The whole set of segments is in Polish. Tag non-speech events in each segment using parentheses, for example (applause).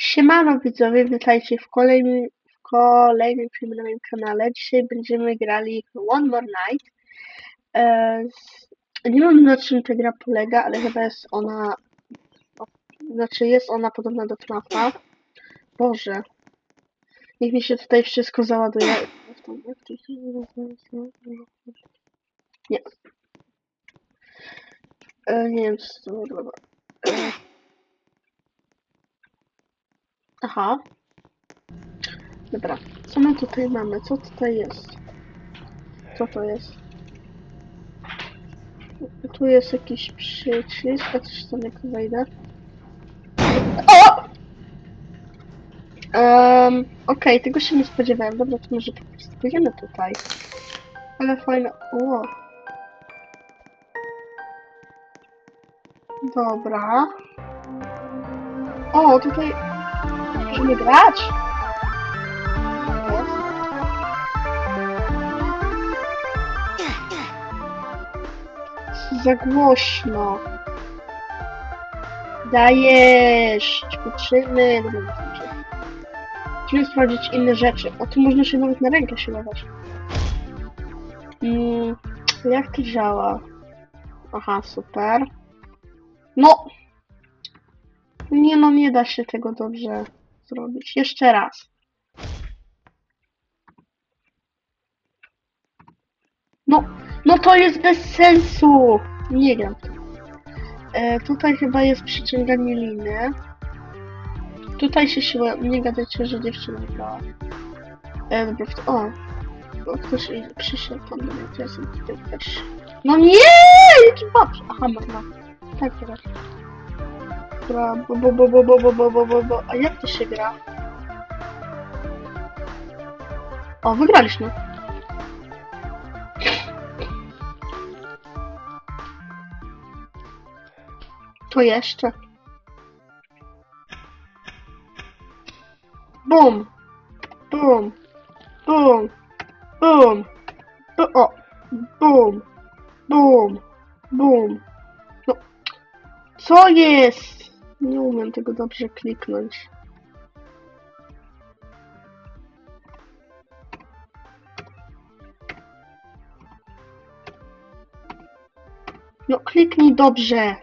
Siemano widzowie, witajcie w kolejnym, w kolejnym filmie na moim kanale. Dzisiaj będziemy grali One More Night. E, nie wiem na czym ta gra polega, ale chyba jest ona, znaczy jest ona podobna do FNAFa. Boże. Niech mi się tutaj wszystko załaduje. Nie. E, nie wiem co to wygląda. E, Aha. Dobra, co my tutaj mamy? Co tutaj jest? Co to jest? Tu jest jakiś przycisk, a coś tam jak wejdę. O! Um, Okej, tego się nie spodziewałem. Dobra, to może po prostu pójdziemy tutaj. Ale fajne. O! Dobra. O, tutaj Możemy grać? Za głośno. Dajesz! Ćwiczymy. Musimy sprawdzić inne rzeczy. O, tu można się nawet na rękę siłować. Mm, jak to działa? Aha, super. No! Nie no, nie da się tego dobrze zrobić. Jeszcze raz. No, no to jest bez sensu. Nie gram. E, tutaj chyba jest przyciąganie liny. Tutaj się siła... Nie gadajcie, że dziewczyna grała. E, dobra. O! Bo ktoś przyszedł tam do mnie, sobie tutaj też... No nie! Jaki babsz! Aha, można. Tak, dobra. Bo, bo, bo, bo, bo, bo, bo, bo, bo, bo. A jak to się gra? O, wygraliśmy. To jeszcze. Bum. Bum. Bum. Bum. Bu o. Bum. Bum. Bum. No. Co jest? Nie umiem tego dobrze kliknąć. No kliknij dobrze.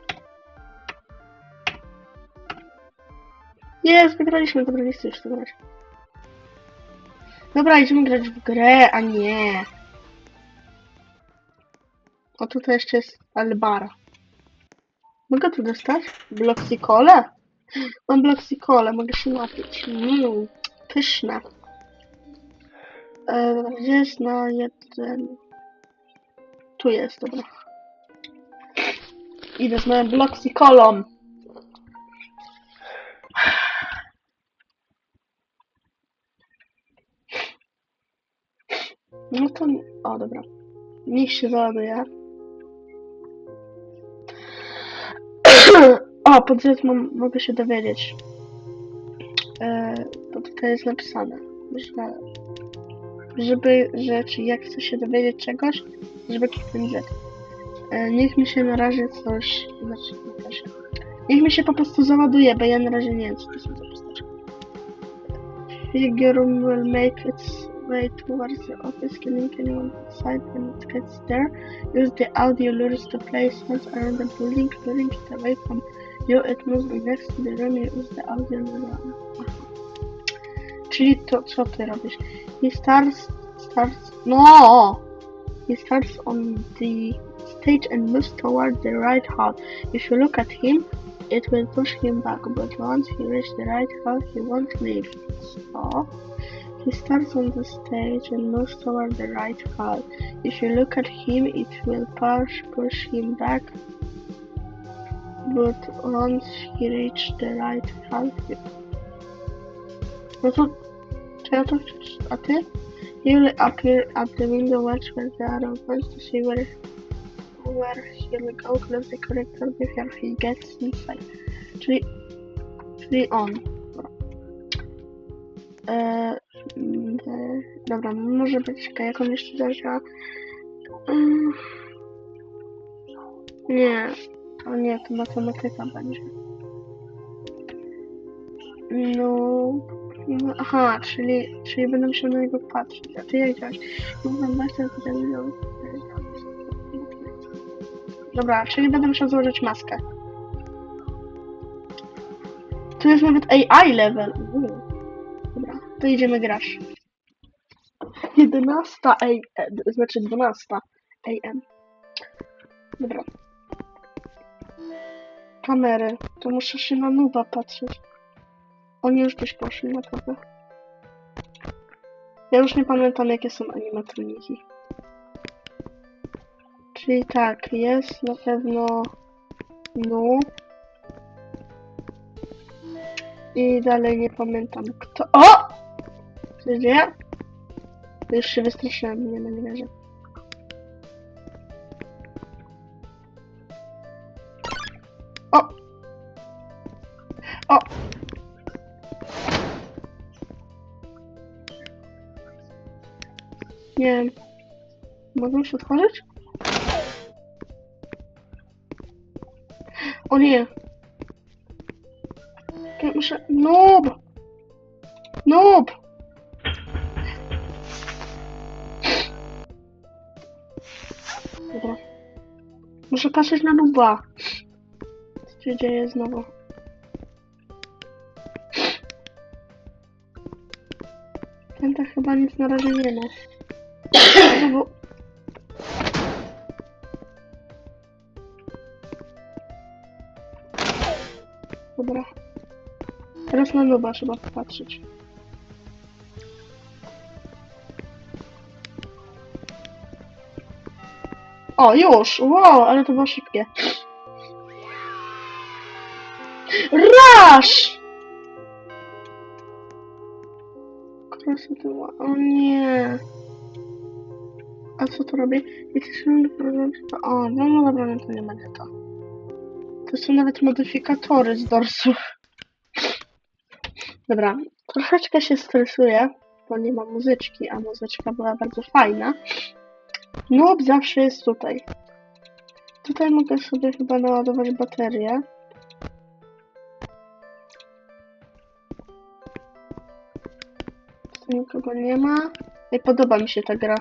Jest, wygraliśmy, dobra, nie chcę już to grać. Dobra, idziemy grać w grę, a nie. O, tutaj jeszcze jest Albara. Mogę tu dostać? Bloxicole? Mam bloxicole, mogę się napić. Mmm, pyszne. E, jest na jeden? Tu jest, dobra. Idę z moją bloxicolą. No to... O, dobra. Niech się załaduje. O, pod mam, mogę się dowiedzieć. E, bo tutaj jest napisane, że żeby rzeczy, jak chcę się dowiedzieć czegoś, żeby kliknąć Z. E, niech mi się na razie coś, znaczy, się. Niech mi się po prostu załaduje, bo ja na razie nie wiem, co to są za postacie. Figure will make its way towards the office, killing anyone inside when it gets there. Use the audio lures to play sounds around the building, clearing it away from you. It must be next to the room. Use the lure. Aha. Czyli to, co ty? He starts, starts, no! He starts on the stage and moves toward the right hall. If you look at him, it will push him back, but once he reaches the right hall, he won't leave. So, he starts on the stage and moves toward the right hall. If you look at him, it will push push him back. But once he reaches the right he... No to, czy ja to? A ty? He will appear at the window, watch where the arrow points to see where where he'll go, close the corrector before he gets inside. Czyli, czyli on. E, dobra, może być jak on jeszcze zadziała. Mm. Nie, to nie, to matematyka będzie. No, no, aha, czyli, czyli będę musiał na niego patrzeć. A ty jak działasz? Właśnie to telewizor. Dobra, czyli będę musiał założyć maskę. Tu jest nawet AI level. Uuu. Dobra, to idziemy grać. 11 AM, znaczy 12 AM. Dobra. Kamery. To muszę się na nuba patrzeć. Oni już gdzieś poszli, naprawdę. Ja już nie pamiętam, jakie są animatroniki. Czyli tak, jest na pewno no. I dalej nie pamiętam kto. O! Dzieje? To już się wystraszyłem, nie no nie wierzę. Nie. Mogę już otworzyć? O nie! Muszę... Noob! Noob! Dobra. Muszę patrzeć na nuba. Co się dzieje znowu? Ten chyba nic na razie nie ma. Znowu... Dobra. Teraz na nuba trzeba popatrzeć. O, już! Wow, ale to było szybkie. Rush! Krasotała. O nie. Co to robię? Jesteśmy to... O, no, no dobra, no to nie będzie to. To są nawet modyfikatory z dorsów. Dobra, troszeczkę się stresuję, bo nie ma muzyczki, a muzyczka była bardzo fajna. Noob zawsze jest tutaj. Tutaj mogę sobie chyba naładować baterię. Tu nikogo nie ma. Ej, podoba mi się ta gra.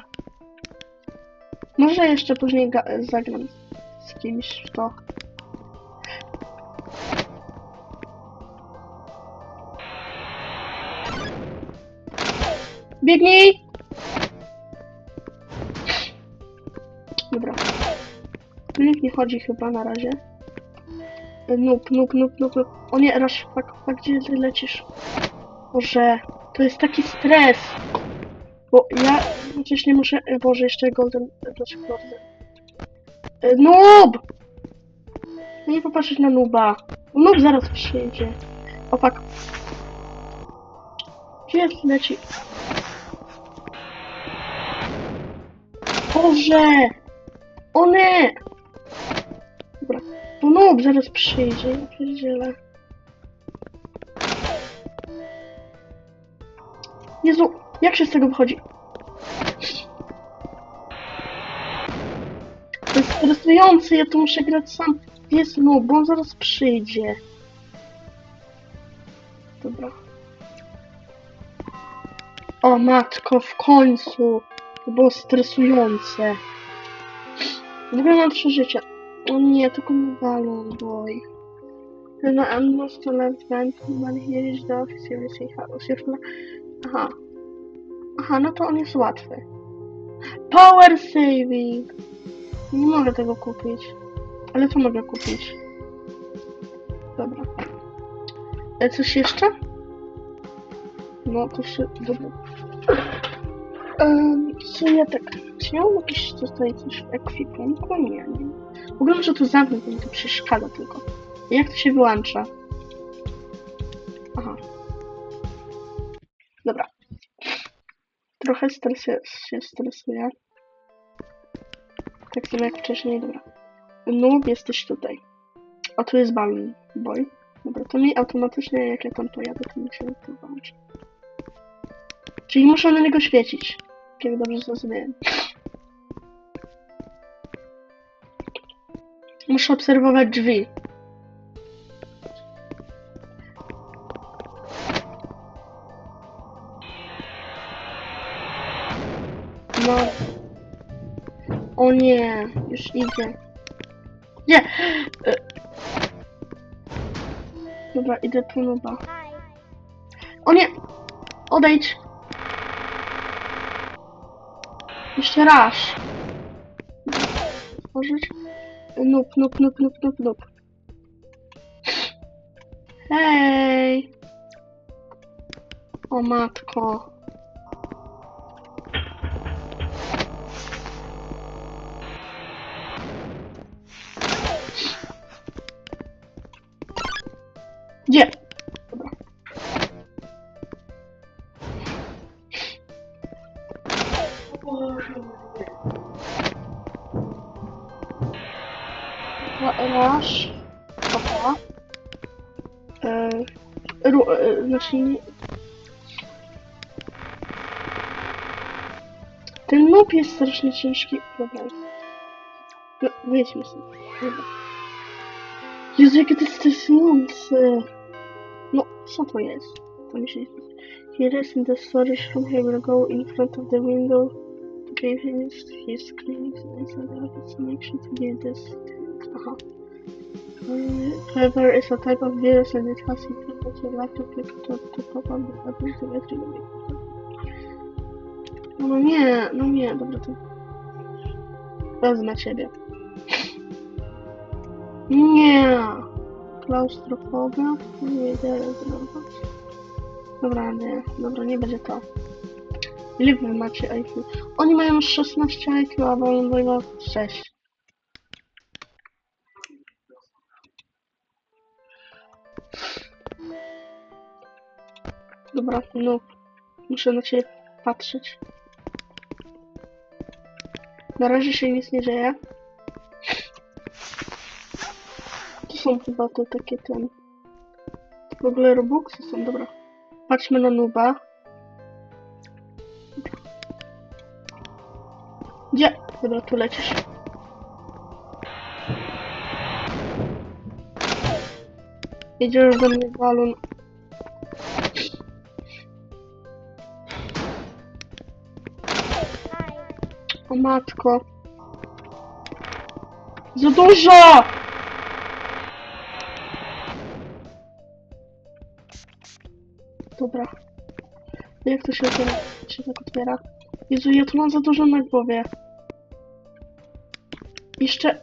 Może jeszcze później zagram z kimś w to. Biegnij! Dobra. Nikt nie chodzi chyba na razie. Noob, noob, noob, noob, noob. O nie, Rush, fuck, fuck, gdzie ty lecisz? Boże, to jest taki stres. Bo ja przecież nie muszę... e, Boże, jeszcze Golden... e, Noob! No nie popatrzeć na Nooba. Noob zaraz przyjdzie. O fuck. Gdzie jest leci? Boże! O nie! Dobra. Noob zaraz przyjdzie, ja pierdzielę. Jezu, jak się z tego wychodzi? Stresujące, ja tu muszę grać sam. Jest noob, bo on zaraz przyjdzie. Dobra. O matko, w końcu! To było stresujące. W ogóle mam trzy życia. O nie, tylko nie balon boy. No, animals to left when here is the office, house. Już. Aha. Aha, no to on jest łatwy. Power saving! Nie mogę tego kupić. Ale to mogę kupić. Dobra. E, coś jeszcze? No to się... Dobra. Um, co ja tak... Czy ja jakieś tutaj coś w ekwipunku? Nie, nie. W ogóle muszę tu zamknąć, bo mi to przeszkadza tylko. Jak to się wyłącza? Aha. Dobra. Trochę stresuję, się stresuję. Tak samo jak wcześniej, dobra. Noob jesteś tutaj. A tu jest Balloon Boy. Dobra, to mi automatycznie, jak ja tam pojadę, to muszę to walczyć. Czyli muszę na niego świecić. Kiedy dobrze zrozumiałem. Muszę obserwować drzwi. No... O nie, już idzie. Nie! Dobra, idę tu nowa. O nie! Odejdź! Jeszcze raz. Otworzyć. Nup, nup, nup, nup, nup, nup. Hej! O matko. Ten mop jest strasznie ciężki. Dobra. No, wyjdźmy sobie. Dobra. Jezu, jakie to jest stresujące. No, co to jest? To mi się nie. Here is in the storage room. He will go in front of the window to give his, cleanings and to make sure to get this. Aha. Uh, is a type of virus and it has implemented your laptop click to, to pop up the button to. No nie, no nie, dobra to. Wezmę ciebie. Nie! Klaustrofobia? Nie idę zrobić. Dobra, nie, dobra, nie będzie to. Ile wy macie IQ? Oni mają 16 IQ, a Wolonboy ma 6. Dobra, no. Muszę na ciebie patrzeć. Na razie się nic nie dzieje. To są chyba te takie ten. W ogóle Robuxy są, dobra. Patrzmy na Nuba. Gdzie? Dobra, tu lecisz. Jedziesz do mnie balon. Matko. Za dużo! Dobra. Jak to się otwiera? Jak się tak otwiera? Jezu, ja tu mam za dużo na głowie. Jeszcze...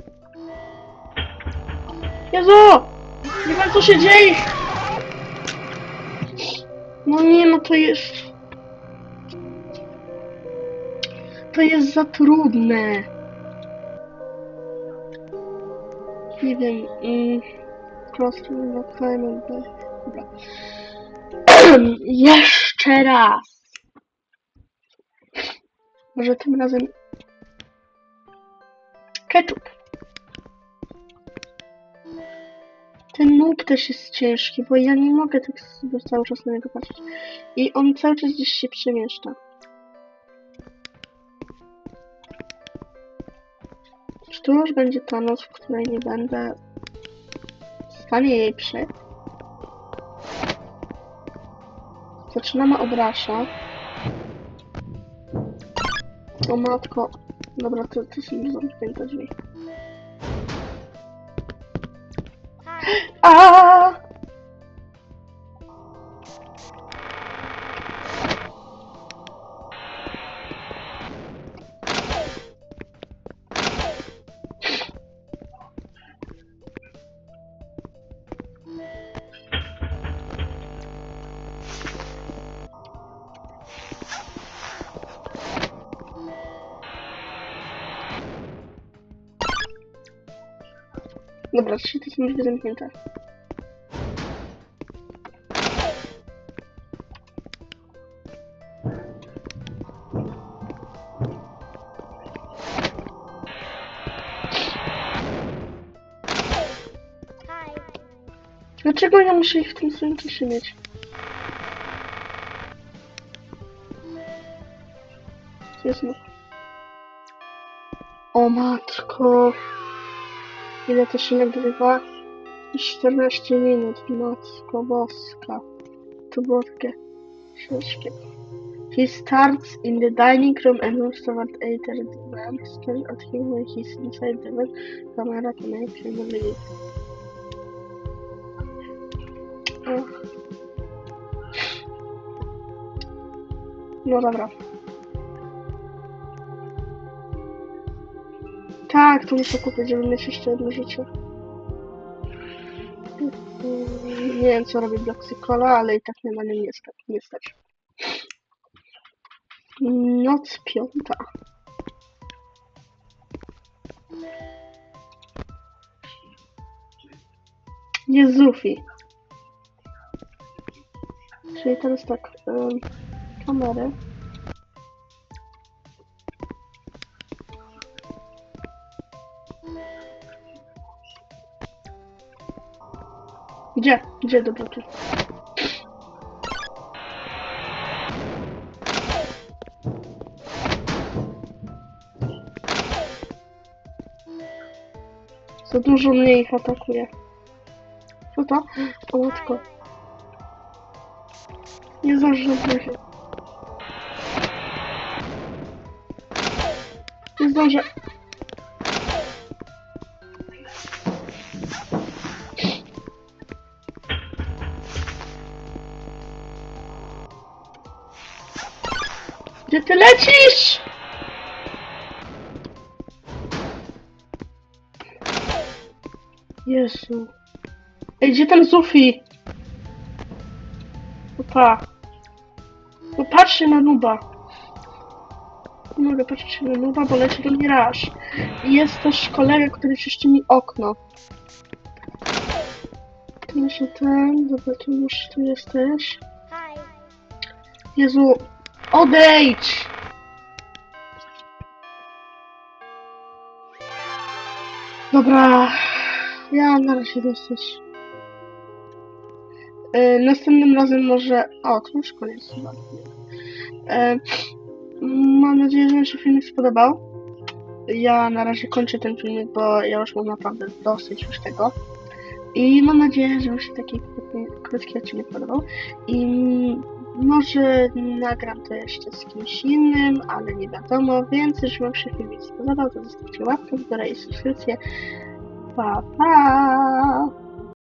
Jezu! Nie wiem co się dzieje! No nie, no to jest... To jest za trudne. Nie wiem. Mm, na time Dobra. (clears throat) Jeszcze raz. Może tym razem. Ketchup. Ten nóg też jest ciężki, bo ja nie mogę tak sobie cały czas na niego patrzeć. I on cały czas gdzieś się przemieszcza. Tu już będzie ta noc, w której nie będę w stanie jej przejść? Zaczynamy od Rasha. O matko. Dobra, to, to są zamknięte drzwi. A! Dobra, trzy to są zamknięte. Dlaczego ja muszę ich w tym samym czasie mieć? Jest. O matko. Ile to się nagrywa? 14 minut, matko boska. To takie ciężkie. He starts in the dining room and moves toward either the man at him when he's inside the bed. Camera to make him leave. No dobra. Tak, to muszę kupić, żeby mieć jeszcze jedno życie. Nie wiem co robi Bloxycola, ale i tak mnie na nim nie stać. Nie stać. Noc piąta. Jezufi. Czyli teraz tak, ym, kamery. Gdzie? Gdzie dobra tu? Za dużo mnie ich atakuje. Co to? O matko. Nie zdążę się. Nie zdążę. Gdzie ty lecisz? Jezu. Ej, gdzie tam Zufi? Opa. No patrzcie na nuba. Nie mogę patrzeć na nuba, bo leci do mnie raż. I jest też kolega, który czyści mi okno. Tu jeszcze ten, dobra, tu już tu jesteś. Jezu, odejdź! Dobra, ja na razie dosyć. E, następnym razem może... O, to już koniec. E, mam nadzieję, że się filmik spodobał. Ja na razie kończę ten filmik, bo ja już mam naprawdę dosyć już tego. I mam nadzieję, że Wam się taki krótki odcinek podobał. I może nagram to jeszcze z kimś innym, ale nie wiadomo. Więc jeśli Wam się filmik spodobał, to zostawcie łapkę w górę i subskrypcję. Pa, pa!